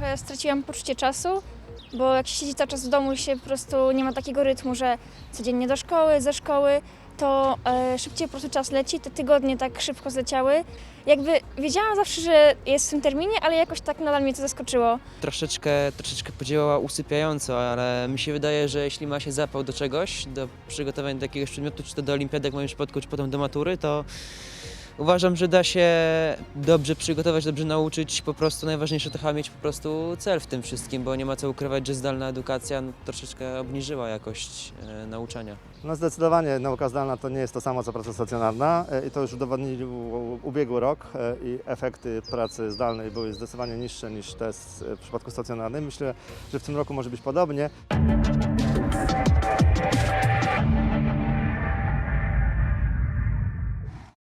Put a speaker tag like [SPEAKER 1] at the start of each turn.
[SPEAKER 1] że straciłam poczucie czasu, bo jak się siedzi cały czas w domu się po prostu nie ma takiego rytmu, że codziennie do szkoły, ze szkoły, to e, szybciej po prostu czas leci, te tygodnie tak szybko zleciały. Jakby wiedziałam zawsze, że jest w tym terminie, ale jakoś tak nadal mnie to zaskoczyło.
[SPEAKER 2] troszeczkę, troszeczkę podziałała usypiająco, ale mi się wydaje, że jeśli ma się zapał do czegoś, do przygotowania do jakiegoś przedmiotu, czy to do olimpiady, jak w moim przypadku, czy potem do matury, to uważam, że da się dobrze przygotować, dobrze nauczyć. Po prostu najważniejsze to chyba mieć po prostu cel w tym wszystkim, bo nie ma co ukrywać, że zdalna edukacja no, troszeczkę obniżyła jakość e, nauczania.
[SPEAKER 3] No zdecydowanie nauka zdalna to nie jest to samo co praca stacjonarna e, i to już udowodnił ubiegły rok e, i efekty pracy zdalnej były zdecydowanie niższe niż te z- w przypadku stacjonarnym. Myślę, że w tym roku może być podobnie.